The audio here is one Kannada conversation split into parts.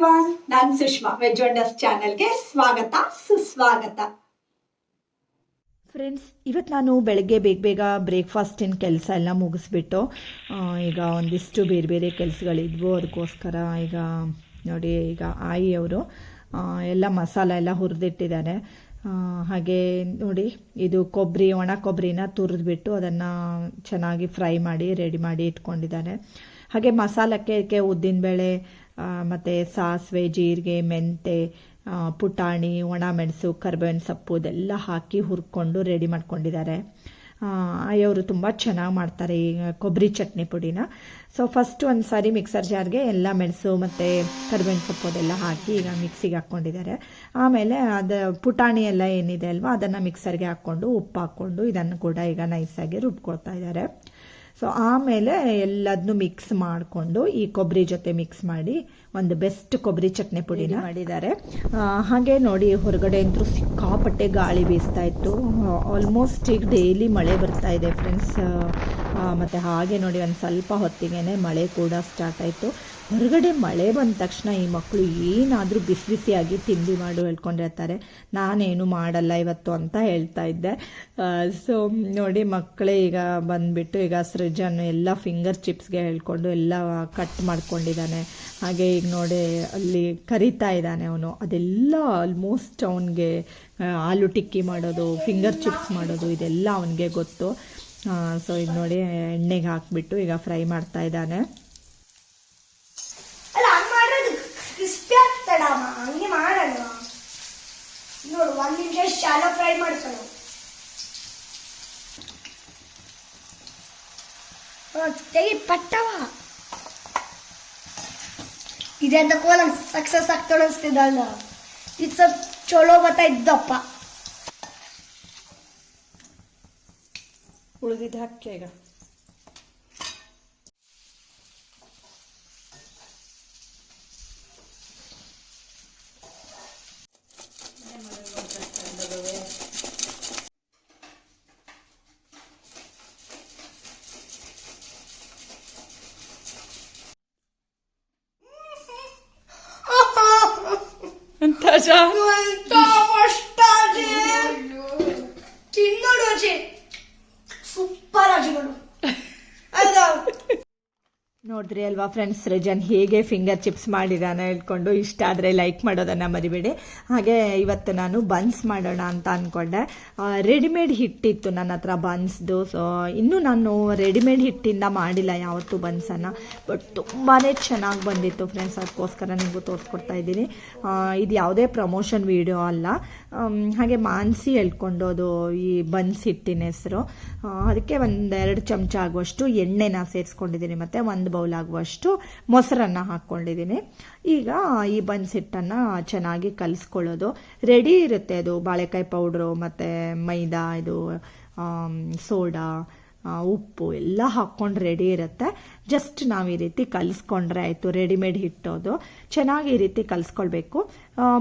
ಎವ್ರಿವಾನ್ ನಾನು ಸುಷ್ಮಾ ವೆಜ್ ವಂಡರ್ಸ್ ಚಾನೆಲ್ಗೆ ಸ್ವಾಗತ, ಸುಸ್ವಾಗತ. ಫ್ರೆಂಡ್ಸ್ ಇವತ್ತು ನಾನು ಬೆಳಗ್ಗೆ ಬೇಗ ಬೇಗ ಬ್ರೇಕ್ಫಾಸ್ಟಿನ ಕೆಲಸ ಎಲ್ಲ ಮುಗಿಸ್ಬಿಟ್ಟು ಈಗ ಒಂದಿಷ್ಟು ಬೇರೆ ಬೇರೆ ಕೆಲಸಗಳಿದ್ವು. ಅದಕ್ಕೋಸ್ಕರ ಈಗ ನೋಡಿ, ಈಗ ಆಯಿಯವರು ಎಲ್ಲ ಮಸಾಲ ಎಲ್ಲ ಹುರಿದಿಟ್ಟಿದ್ದಾರೆ. ಹಾಗೆ ನೋಡಿ, ಇದು ಕೊಬ್ಬರಿ ಒಣ ಕೊಬ್ಬರಿನ ತುರಿದ್ಬಿಟ್ಟು ಅದನ್ನು ಚೆನ್ನಾಗಿ ಫ್ರೈ ಮಾಡಿ, ರೆಡಿ ಮಾಡಿ ಇಟ್ಕೊಂಡಿದ್ದಾರೆ. ಹಾಗೆ ಮಸಾಲಕ್ಕೆ ಇದಕ್ಕೆ ಉದ್ದಿನಬೇಳೆ ಮತ್ತು ಸಾಸಿವೆ, ಜೀರಿಗೆ, ಮೆಂತೆ ಪುಟಾಣಿ ಪುಟಾಣಿ, ಒಣಮೆಣಸು, ಕರ್ಬೇವಿನ ಸೊಪ್ಪು ಇದೆಲ್ಲ ಹಾಕಿ ಹುರ್ಕೊಂಡು ರೆಡಿ ಮಾಡ್ಕೊಂಡಿದ್ದಾರೆ. ಅವರು ತುಂಬ ಚೆನ್ನಾಗಿ ಮಾಡ್ತಾರೆ ಈ ಕೊಬ್ಬರಿ ಚಟ್ನಿ ಪುಡಿನ. ಸೊ ಫಸ್ಟ್ ಒಂದು ಸಾರಿ ಮಿಕ್ಸರ್ ಜಾರ್ಗೆ ಎಲ್ಲ ಮೆಣಸು ಮತ್ತು ಕರ್ಬೇವಿನ ಸೊಪ್ಪು ಅದೆಲ್ಲ ಹಾಕಿ ಈಗ ಮಿಕ್ಸಿಗೆ ಹಾಕ್ಕೊಂಡಿದ್ದಾರೆ. ಆಮೇಲೆ ಅದು ಪುಟಾಣಿ ಎಲ್ಲ ಏನಿದೆ ಅಲ್ವಾ, ಅದನ್ನು ಮಿಕ್ಸರ್ಗೆ ಹಾಕ್ಕೊಂಡು ಉಪ್ಪು ಹಾಕ್ಕೊಂಡು ಇದನ್ನು ಕೂಡ ಈಗ ನೈಸಾಗಿ ರುಬ್ಕೊಳ್ತಾ ಇದ್ದಾರೆ. ಸೊ ಆಮೇಲೆ ಎಲ್ಲದನ್ನು ಮಿಕ್ಸ್ ಮಾಡಿಕೊಂಡು ಈ ಕೊಬ್ಬರಿ ಜೊತೆ ಮಿಕ್ಸ್ ಮಾಡಿ ಒಂದು ಬೆಸ್ಟ್ ಕೊಬ್ಬರಿ ಚಟ್ನಿ ಪುಡಿನ ಮಾಡಿದ್ದಾರೆ. ಹಾಗೆ ನೋಡಿ ಹೊರಗಡೆ ಅಂತೂ ಸಿಕ್ಕಾಪಟ್ಟೆ ಗಾಳಿ ಬೀಸ್ತಾ ಇತ್ತು. ಆಲ್ಮೋಸ್ಟ್ ಈಗ ಡೈಲಿ ಮಳೆ ಬರ್ತಾ ಇದೆ ಫ್ರೆಂಡ್ಸ್ ಮತ್ತು ಹಾಗೆ ನೋಡಿ ಒಂದು ಸ್ವಲ್ಪ ಹೊತ್ತಿಗೆ ಮಳೆ ಕೂಡ ಸ್ಟಾರ್ಟ್ ಆಯಿತು. ಹೊರಗಡೆ ಮಳೆ ಬಂದ ತಕ್ಷಣ ಈ ಮಕ್ಕಳು ಏನಾದರೂ ಬಿಸಿ ಬಿಸಿಯಾಗಿ ತಿಂಡಿ ಮಾಡು ಹೇಳ್ಕೊಂಡಿರ್ತಾರೆ ನಾನೇನು ಮಾಡಲ್ಲ ಇವತ್ತು ಅಂತ ಹೇಳ್ತಾ ಇದ್ದೆ. ಸೊ ನೋಡಿ ಮಕ್ಕಳೇ ಈಗ ಬಂದ್ಬಿಟ್ಟು ಈಗ ಸೃಜನ್ ಎಲ್ಲ ಫಿಂಗರ್ ಚಿಪ್ಸ್ಗೆ ಹೇಳ್ಕೊಂಡು ಎಲ್ಲ ಕಟ್ ಮಾಡ್ಕೊಂಡಿದ್ದಾನೆ. ಹಾಗೆ ಈಗ ನೋಡಿ ಅಲ್ಲಿ ಕರಿತಾ ಇದ್ದಾನೆ ಅವನು. ಅದೆಲ್ಲ ಆಲ್ಮೋಸ್ಟ್ ಅವನಿಗೆ ಆಲೂ ಟಿಕ್ಕಿ ಮಾಡೋದು ಫಿಂಗರ್ ಚಿಪ್ಸ್ ಮಾಡೋದು, ಇದೆಲ್ಲ ಅವನಿಗೆ ಗೊತ್ತು. ಸೊ ಇದು ನೋಡಿ ಎಣ್ಣೆಗೆ ಹಾಕ್ಬಿಟ್ಟು ಈಗ ಫ್ರೈ ಮಾಡ್ತಾ ಇದ್ದಾನೆ. ನೋಡು, ಒಂದು ನಿಮಿಷ ಶಾಲೋ ಫ್ರೈ ತೆಗಿ ಪಟ್ಟವ ಇದೆಂತ ಕೋಲ ಸಕ್ಸಸ್ ಆಗ್ತಾಳೆ ಅನ್ಸ್ತಿದ್ದಲ್ಲ ಇದು ಸ್ವಲ್ಪ ಚಲೋ ಬರ್ತಾ ಇದ್ದಪ್ಪ. उड़दी ढक केगा Taja. Quanta vostra gente! Chi non lo c'è? ನೋಡಿದ್ರಿ ಅಲ್ವಾ ಫ್ರೆಂಡ್ಸ್ ಸೃಜನ್ ಹೇಗೆ ಫಿಂಗರ್ ಚಿಪ್ಸ್ ಮಾಡಿದಾನೆ ಹೇಳ್ಕೊಂಡು ಇಷ್ಟ ಆದರೆ ಲೈಕ್ ಮಾಡೋದನ್ನು ಮರಿಬೇಡಿ. ಹಾಗೆ ಇವತ್ತು ನಾನು ಬನ್ಸ್ ಮಾಡೋಣ ಅಂತ ಅಂದ್ಕೊಂಡೆ ರೆಡಿಮೇಡ್ ಹಿಟ್ಟಿತ್ತು ನನ್ನ ಹತ್ರ ಬನ್ಸ್ದು ಸೊ ಇನ್ನೂ ನಾನು ರೆಡಿಮೇಡ್ ಹಿಟ್ಟಿಂದ ಮಾಡಿಲ್ಲ ಯಾವತ್ತೂ ಬನ್ಸನ್ನು ಬಟ್ ತುಂಬಾ ಚೆನ್ನಾಗಿ ಬಂದಿತ್ತು ಫ್ರೆಂಡ್ಸ್ ಅದಕ್ಕೋಸ್ಕರ ನಿಮಗೂ ತೋರಿಸ್ಕೊಡ್ತಾ ಇದ್ದೀನಿ. ಇದು ಯಾವುದೇ ಪ್ರಮೋಷನ್ ವಿಡಿಯೋ ಅಲ್ಲ. ಹಾಗೆ ಮಾನ್ಸಿ ಹೇಳ್ಕೊಂಡು ಅದು ಈ ಬನ್ಸ್ ಹಿಟ್ಟಿನ ಹೆಸರು. ಅದಕ್ಕೆ ಒಂದೆರಡು ಚಮಚ ಆಗುವಷ್ಟು ಎಣ್ಣೆನ ಸೇರಿಸ್ಕೊಂಡಿದ್ದೀನಿ ಮತ್ತು ಒಂದು ಬೌಲ್ ಆಗುವಷ್ಟು ಮೊಸರನ್ನು ಹಾಕ್ಕೊಂಡಿದ್ದೀನಿ ಈಗ ಈ ಬನ್ಸ್ ಹಿಟ್ಟನ್ನು ಚೆನ್ನಾಗಿ ಕಲಿಸ್ಕೊಳ್ಳೋದು. ರೆಡಿ ಇರುತ್ತೆ ಅದು ಬಾಳೆಕಾಯಿ ಪೌಡ್ರು ಮತ್ತು ಮೈದಾ, ಇದು ಸೋಡಾ ಉಪ್ಪು ಎಲ್ಲ ಹಾಕ್ಕೊಂಡು ರೆಡಿ ಇರುತ್ತೆ. ಜಸ್ಟ್ ನಾವು ಈ ರೀತಿ ಕಲಿಸ್ಕೊಂಡ್ರೆ ಆಯಿತು ರೆಡಿಮೇಡ್ ಹಿಟ್ಟೋದು. ಚೆನ್ನಾಗಿ ಈ ರೀತಿ ಕಲಿಸ್ಕೊಳ್ಬೇಕು.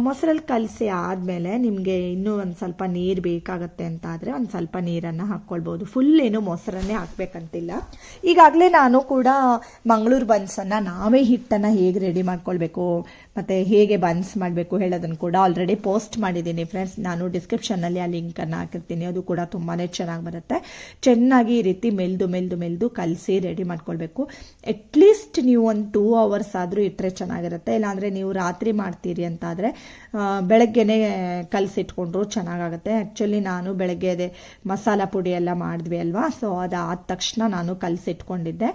ಮೊಸರಲ್ಲಿ ಕಲಸಿ ಆದಮೇಲೆ ನಿಮಗೆ ಇನ್ನೂ ಒಂದು ಸ್ವಲ್ಪ ನೀರು ಬೇಕಾಗತ್ತೆ ಅಂತ ಆದರೆ ಒಂದು ಸ್ವಲ್ಪ ನೀರನ್ನು ಹಾಕ್ಕೊಳ್ಬೋದು ಫುಲ್ ಏನು ಮೊಸರನ್ನೇ ಹಾಕ್ಬೇಕಂತಿಲ್ಲ. ಈಗಾಗಲೇ ನಾನು ಕೂಡ ಮಂಗಳೂರು ಬನ್ಸನ್ನು ನಾವೇ ಹಿಟ್ಟನ್ನು ಹೇಗೆ ರೆಡಿ ಮಾಡ್ಕೊಳ್ಬೇಕು, ಮತ್ತು ಹೇಗೆ ಬನ್ಸ್ ಮಾಡಬೇಕು ಹೇಳೋದನ್ನು ಕೂಡ ಆಲ್ರೆಡಿ ಪೋಸ್ಟ್ ಮಾಡಿದ್ದೀನಿ ಫ್ರೆಂಡ್ಸ್ ನಾನು ಡಿಸ್ಕ್ರಿಪ್ಷನ್ನಲ್ಲಿ ಆ ಲಿಂಕನ್ನು ಹಾಕಿರ್ತೀನಿ. ಅದು ಕೂಡ ತುಂಬಾ ಚೆನ್ನಾಗಿ ಬರುತ್ತೆ. ಚೆನ್ನಾಗಿ ಈ ರೀತಿ ಮೆಲ್ದು ಮೆಲ್ದು ಮೆಲ್ದು ಕಲಸಿ ರೆಡಿ ಮಾಡ್ಕೊಳ್ಬೇಕು. ಅಟ್ಲೀಸ್ಟ್ ನೀವು ಒಂದು ಟೂ ಅವರ್ಸ್ ಆದರೂ ಇಟ್ಟರೆ ಚೆನ್ನಾಗಿರುತ್ತೆ. ಇಲ್ಲಾಂದರೆ ನೀವು ರಾತ್ರಿ ಮಾಡ್ತೀರಿ ಅಂತಾದರೆ ಬೆಳಗ್ಗೆನೇ ಕಲಸಿಟ್ಕೊಂಡ್ರು ಚೆನ್ನಾಗಾಗುತ್ತೆ. ಆ್ಯಕ್ಚುಲಿ ನಾನು ಬೆಳಗ್ಗೆ ಅದೇ ಮಸಾಲ ಪುಡಿ ಎಲ್ಲ ಮಾಡಿದ್ವಿ ಅಲ್ವಾ? ಸೊ ಅದಾದ ತಕ್ಷಣ ನಾನು ಕಲಸಿಟ್ಕೊಂಡಿದ್ದೆ.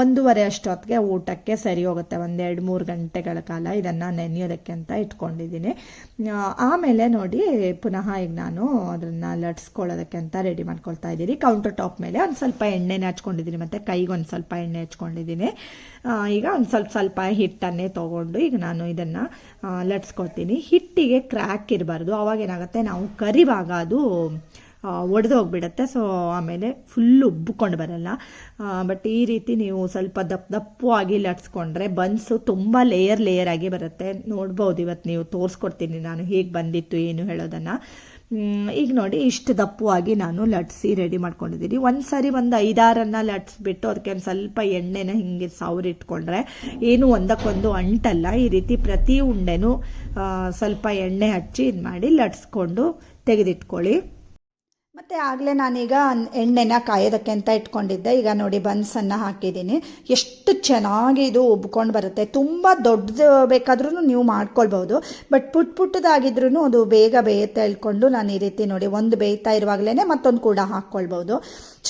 ಒಂದೂವರೆ ಅಷ್ಟೊತ್ತಿಗೆ ಊಟಕ್ಕೆ ಸರಿ ಹೋಗುತ್ತೆ. ಒಂದೆರಡು ಮೂರು ಗಂಟೆಗಳ ಕಾಲ ಇದನ್ನು ನೆನೆಯೋದಕ್ಕೆ ಅಂತ ಇಟ್ಕೊಂಡಿದ್ದೀನಿ. ಆಮೇಲೆ ನೋಡಿ ಪುನಃ ಈಗ ನಾನು ಅದನ್ನು ಲಟ್ಸ್ಕೊಳ್ಳೋದಕ್ಕೆ ಅಂತ ರೆಡಿ ಮಾಡ್ಕೊಳ್ತಾ ಇದ್ದೀನಿ ಕೌಂಟರ್ ಟಾಪ್ ಮೇಲೆ ಒಂದು ಸ್ವಲ್ಪ ಎಣ್ಣೆನೇ ಹಚ್ಕೊಂಡಿದ್ದೀನಿ. ಮತ್ತು ಕೈಗೆ ಒಂದು ಸ್ವಲ್ಪ ಎಣ್ಣೆ ಹಚ್ಕೊಂಡಿದ್ದೀನಿ. ಈಗ ಒಂದು ಸ್ವಲ್ಪ ಸ್ವಲ್ಪ ಹಿಟ್ಟನ್ನೇ ತೊಗೊಂಡು ಈಗ ನಾನು ಇದನ್ನು ಲಟ್ಸ್ಕೊಳ್ತೀನಿ ಹಿಟ್ಟಿಗೆ ಕ್ರ್ಯಾಕ್ ಇರಬಾರ್ದು. ಅವಾಗ ಏನಾಗುತ್ತೆ, ನಾವು ಕರಿವಾಗ ಅದು ಒಡೆದು ಸೊ ಆಮೇಲೆ ಫುಲ್ ಉಬ್ಬಿಕೊಂಡು ಬರಲ್ಲ. ಬಟ್ ಈ ರೀತಿ ನೀವು ಸ್ವಲ್ಪ ದಪ್ಪ ದಪ್ಪವಾಗಿ ಲಟ್ಸ್ಕೊಂಡ್ರೆ ಬನ್ಸು ತುಂಬ ಲೇಯರ್ ಲೇಯರ್ ಆಗಿ ಬರುತ್ತೆ. ನೋಡ್ಬೋದು ಇವತ್ತು ನೀವು ತೋರಿಸ್ಕೊಡ್ತೀನಿ ನಾನು ಹೇಗೆ ಬಂದಿತ್ತು, ಏನು ಹೇಳೋದನ್ನು. ಈಗ ನೋಡಿ ಇಷ್ಟು ದಪ್ಪವಾಗಿ ನಾನು ಲಟ್ಸಿ ರೆಡಿ ಮಾಡ್ಕೊಂಡಿದ್ದೀನಿ. ಒಂದು ಸಾರಿ ಒಂದು ಐದಾರನ್ನು ಲಟ್ಸ್ಬಿಟ್ಟು ಅದಕ್ಕೆ ಒಂದು ಸ್ವಲ್ಪ ಎಣ್ಣೆನ ಹಿಂಗೆ ಇಟ್ಕೊಂಡ್ರೆ ಏನು ಒಂದಕ್ಕೊಂದು ಅಂಟಲ್ಲ. ಈ ರೀತಿ ಪ್ರತಿ ಉಂಡೆನೂ ಸ್ವಲ್ಪ ಎಣ್ಣೆ ಹಚ್ಚಿ ಇದು ಮಾಡಿ ಲಟ್ಸ್ಕೊಂಡು ತೆಗೆದಿಟ್ಕೊಳ್ಳಿ. ಮತ್ತು ಆಗಲೇ ನಾನೀಗ ಎಣ್ಣೆನ ಕಾಯೋದಕ್ಕೆ ಅಂತ ಇಟ್ಕೊಂಡಿದ್ದೆ. ಈಗ ನೋಡಿ ಬನ್ಸನ್ನು ಹಾಕಿದ್ದೀನಿ. ಎಷ್ಟು ಚೆನ್ನಾಗಿ ಇದು ಉಬ್ಕೊಂಡು ಬರುತ್ತೆ. ತುಂಬ ದೊಡ್ಡದು ಬೇಕಾದ್ರೂ ನೀವು ಮಾಡ್ಕೊಳ್ಬೋದು ಬಟ್ ಪುಟ್ ಪುಟ್ಟದಾಗಿದ್ರೂ ಅದು ಬೇಗ ಬೇಯುತ್ತೆ ಹೇಳ್ಕೊಂಡು ನಾನು ಈ ರೀತಿ ನೋಡಿ ಒಂದು ಬೇಯ್ತಾ ಇರುವಾಗಲೇ ಮತ್ತೊಂದು ಕೂಡ ಹಾಕ್ಕೊಳ್ಬೋದು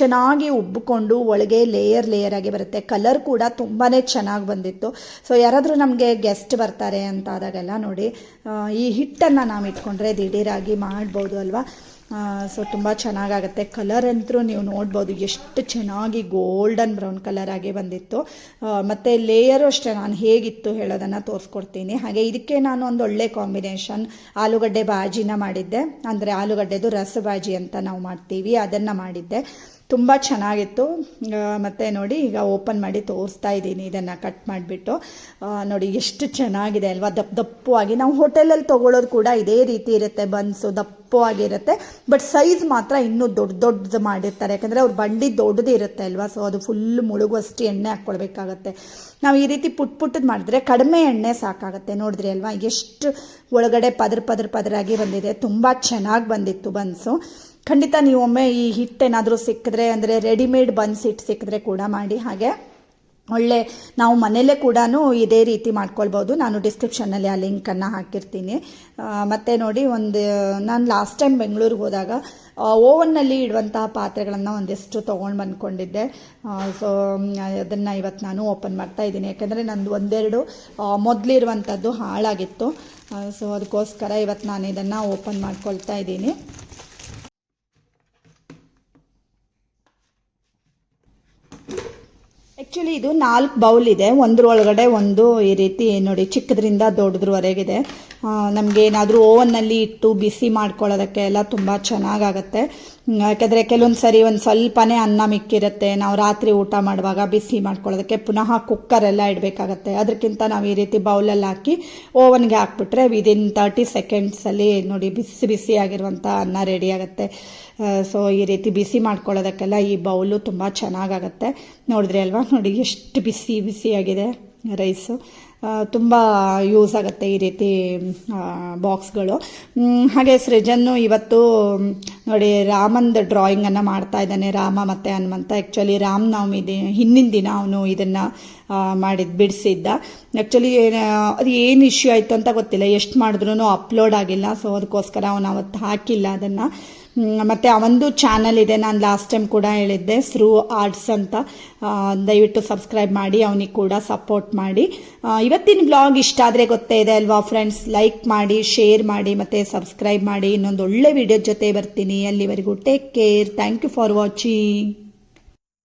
ಚೆನ್ನಾಗಿ ಉಬ್ಬಿಕೊಂಡು ಒಳಗೆ ಲೇಯರ್ ಲೇಯರ್ ಆಗಿ ಬರುತ್ತೆ. ಕಲರ್ ಕೂಡ ತುಂಬಾ ಚೆನ್ನಾಗಿ ಬಂದಿತ್ತು. ಸೊ ಯಾರಾದರೂ ನಮಗೆ ಗೆಸ್ಟ್ ಬರ್ತಾರೆ ಅಂತ ಆದಾಗೆಲ್ಲ ನೋಡಿ ಈ ಹಿಟ್ಟನ್ನು ನಾವು ಇಟ್ಕೊಂಡ್ರೆ ದಿಢೀರಾಗಿ ಮಾಡ್ಬೋದು ಅಲ್ವಾ? ಸೊ ತುಂಬ ಚೆನ್ನಾಗಾಗುತ್ತೆ. ಕಲರ್ ಅಂತೂ ನೀವು ನೋಡ್ಬೋದು. ಎಷ್ಟು ಚೆನ್ನಾಗಿ ಗೋಲ್ಡನ್ ಬ್ರೌನ್ ಕಲರ್ ಆಗಿ ಬಂದಿತ್ತು. ಮತ್ತು ಲೇಯರು ಅಷ್ಟೇ ನಾನು ಹೇಗಿತ್ತು ಹೇಳೋದನ್ನು ತೋರಿಸ್ಕೊಡ್ತೀನಿ. ಹಾಗೆ ಇದಕ್ಕೆ ನಾನು ಒಂದು ಒಳ್ಳೆ ಕಾಂಬಿನೇಷನ್ ಆಲೂಗಡ್ಡೆ ಬಾಜಿನ ಮಾಡಿದ್ದೆ. ಅಂದರೆ ಆಲೂಗಡ್ಡೆದು ರಸ ಬಾಜಿ ಅಂತ ನಾವು ಮಾಡ್ತೀವಿ. ಅದನ್ನು ಮಾಡಿದ್ದೆ. ತುಂಬ ಚೆನ್ನಾಗಿತ್ತು. ಮತ್ತು ನೋಡಿ ಈಗ ಓಪನ್ ಮಾಡಿ ತೋರಿಸ್ತಾ ಇದ್ದೀನಿ ಇದನ್ನು ಕಟ್ ಮಾಡಿಬಿಟ್ಟು. ನೋಡಿ ಎಷ್ಟು ಚೆನ್ನಾಗಿದೆ ಅಲ್ವಾ? ದಪ್ಪ ದಪ್ಪವಾಗಿ. ನಾವು ಹೋಟೆಲಲ್ಲಿ ತೊಗೊಳೋದು ಕೂಡ ಇದೇ ರೀತಿ ಇರುತ್ತೆ. ಬನ್ಸು ದಪ್ಪವಾಗಿರುತ್ತೆ. ಬಟ್ ಸೈಜ್ ಮಾತ್ರ ಇನ್ನೂ ದೊಡ್ಡ ದೊಡ್ಡದು ಮಾಡಿರ್ತಾರೆ. ಯಾಕಂದರೆ ಅವ್ರ ಬಂಡಿ ದೊಡ್ಡದು ಇರುತ್ತೆ ಅಲ್ವಾ? ಸೊ ಅದು ಫುಲ್ ಮುಳುಗುವಷ್ಟು ಎಣ್ಣೆ ಹಾಕ್ಕೊಳ್ಬೇಕಾಗತ್ತೆ. ನಾವು ಈ ರೀತಿ ಪುಟ್ ಪುಟ್ಟದ್ದು ಮಾಡಿದ್ರೆ ಕಡಿಮೆ ಎಣ್ಣೆ ಸಾಕಾಗುತ್ತೆ. ನೋಡಿದ್ರಿ ಅಲ್ವಾ? ಎಷ್ಟು ಒಳಗಡೆ ಪದ್ರ ಪದ್ರ ಪದರಾಗಿ ಬಂದಿದೆ. ತುಂಬ ಚೆನ್ನಾಗಿ ಬಂದಿತ್ತು ಬನ್ಸು. ಖಂಡಿತ ನೀವು ಒಮ್ಮೆ ಈ ಹಿಟ್ಟೇನಾದರೂ ಸಿಕ್ಕಿದ್ರೆ, ಅಂದರೆ ರೆಡಿಮೇಡ್ ಬನ್ಸ್ ಹಿಟ್ಟು ಸಿಕ್ಕಿದ್ರೆ ಕೂಡ ಮಾಡಿ. ಹಾಗೆ ಒಳ್ಳೆ ನಾವು ಮನೆಯಲ್ಲೇ ಕೂಡ ಇದೇ ರೀತಿ ಮಾಡ್ಕೊಳ್ಬೋದು. ನಾನು ಡಿಸ್ಕ್ರಿಪ್ಷನ್ನಲ್ಲಿ ಆ ಲಿಂಕನ್ನು ಹಾಕಿರ್ತೀನಿ. ಮತ್ತು ನೋಡಿ ಒಂದು, ನಾನು ಲಾಸ್ಟ್ ಟೈಮ್ ಬೆಂಗಳೂರಿಗೆ ಹೋದಾಗ ಓವನ್ನಲ್ಲಿ ಇಡುವಂತಹ ಪಾತ್ರೆಗಳನ್ನು ಒಂದಿಷ್ಟು ತೊಗೊಂಡು ಬಂದ್ಕೊಂಡಿದ್ದೆ. ಸೊ ಅದನ್ನು ಇವತ್ತು ನಾನು ಓಪನ್ ಮಾಡ್ತಾ ಇದ್ದೀನಿ. ಯಾಕೆಂದರೆ ನಂದು ಒಂದೆರಡು ಮೊದಲಿರುವಂಥದ್ದು ಹಾಳಾಗಿತ್ತು. ಸೊ ಅದಕ್ಕೋಸ್ಕರ ಇವತ್ತು ನಾನು ಇದನ್ನು ಓಪನ್ ಮಾಡ್ಕೊಳ್ತಾ ಇದ್ದೀನಿ. ಆ್ಯಕ್ಚುಲಿ ಇದು ನಾಲ್ಕು ಬೌಲ್ ಇದೆ. ಒಂದ್ರೊಳಗಡೆ ಒಂದು ಈ ರೀತಿ ನೋಡಿ ಚಿಕ್ಕದ್ರಿಂದ ದೊಡ್ಡದ್ರವರೆಗಿದೆ. ನಮಗೆ ಏನಾದರೂ ಓವನ್ನಲ್ಲಿ ಇಟ್ಟು ಬಿಸಿ ಮಾಡ್ಕೊಳ್ಳೋದಕ್ಕೆ ಎಲ್ಲ ತುಂಬ ಚೆನ್ನಾಗಾಗತ್ತೆ. ಯಾಕಂದರೆ ಕೆಲವೊಂದು ಸರಿ ಒಂದು ಸ್ವಲ್ಪನೇ ಅನ್ನ ಮಿಕ್ಕಿರುತ್ತೆ. ನಾವು ರಾತ್ರಿ ಊಟ ಮಾಡುವಾಗ ಬಿಸಿ ಮಾಡ್ಕೊಳ್ಳೋದಕ್ಕೆ ಪುನಃ ಕುಕ್ಕರೆಲ್ಲ ಇಡಬೇಕಾಗತ್ತೆ. ಅದಕ್ಕಿಂತ ನಾವು ಈ ರೀತಿ ಬೌಲಲ್ಲಿ ಹಾಕಿ ಓವನ್ಗೆ ಹಾಕ್ಬಿಟ್ರೆ ವಿದಿನ್ ತರ್ಟಿ ಸೆಕೆಂಡ್ಸಲ್ಲಿ ನೋಡಿ ಬಿಸಿ ಬಿಸಿ ಆಗಿರುವಂಥ ಅನ್ನ ರೆಡಿ ಆಗುತ್ತೆ. ಸೊ ಈ ರೀತಿ ಬಿಸಿ ಮಾಡ್ಕೊಳ್ಳೋದಕ್ಕೆಲ್ಲ ಈ ಬೌಲು ತುಂಬ ಚೆನ್ನಾಗಾಗತ್ತೆ. ನೋಡಿದ್ರಿ ಅಲ್ವಾ? ನೋಡಿ ಎಷ್ಟು ಬಿಸಿ ಬಿಸಿಯಾಗಿದೆ ರೈಸು ತುಂಬ ಯೂಸ್ ಆಗುತ್ತೆ ಈ ರೀತಿ ಬಾಕ್ಸ್ಗಳು ಹಾಗೆ ಸೃಜನ್ನು ಇವತ್ತು, ನೋಡಿ, ರಾಮಂದು ಡ್ರಾಯಿಂಗನ್ನು ಮಾಡ್ತಾ ಇದ್ದಾನೆ, ರಾಮ ಮತ್ತು ಹನುಮಂತ. ಆ್ಯಕ್ಚುಲಿ ರಾಮನವಮಿ ದಿ, ಹಿಂದಿನ ದಿನ ಅವನು ಇದನ್ನು ಮಾಡಿದ್ದು ಬಿಡಿಸಿದ್ದ. ಆ್ಯಕ್ಚುಲಿ ಅದು ಏನು ಇಶ್ಯೂ ಆಯಿತು ಅಂತ ಗೊತ್ತಿಲ್ಲ. ಎಷ್ಟು ಮಾಡಿದ್ರೂ ಅಪ್ಲೋಡ್ ಆಗಿಲ್ಲ ಸೊ ಅದಕ್ಕೋಸ್ಕರ ಅವನು ಅವತ್ತು ಹಾಕಿಲ್ಲ ಅದನ್ನು. ಮತ್ತು ಅವನದು ಚಾನಲ್ ಇದೆ. ನಾನು ಲಾಸ್ಟ್ ಟೈಮ್ ಕೂಡ ಹೇಳಿದ್ದೆ ಸ್ರೂ ಆರ್ಟ್ಸ್ ಅಂತ. ದಯವಿಟ್ಟು ಸಬ್ಸ್ಕ್ರೈಬ್ ಮಾಡಿ, ಅವನಿಗೆ ಕೂಡ ಸಪೋರ್ಟ್ ಮಾಡಿ. ಇವತ್ತಿನ ಬ್ಲಾಗ್ ಇಷ್ಟ ಆದರೆ ಗೊತ್ತೇ ಇದೆ ಅಲ್ವಾ ಫ್ರೆಂಡ್ಸ್ ಲೈಕ್ ಮಾಡಿ ಶೇರ್ ಮಾಡಿ, ಮತ್ತು ಸಬ್ಸ್ಕ್ರೈಬ್ ಮಾಡಿ. ಇನ್ನೊಂದು ಒಳ್ಳೆ ವಿಡಿಯೋ ಜೊತೆ ಬರ್ತೀನಿ. ಅಲ್ಲಿವರೆಗೂ take care thank you for watching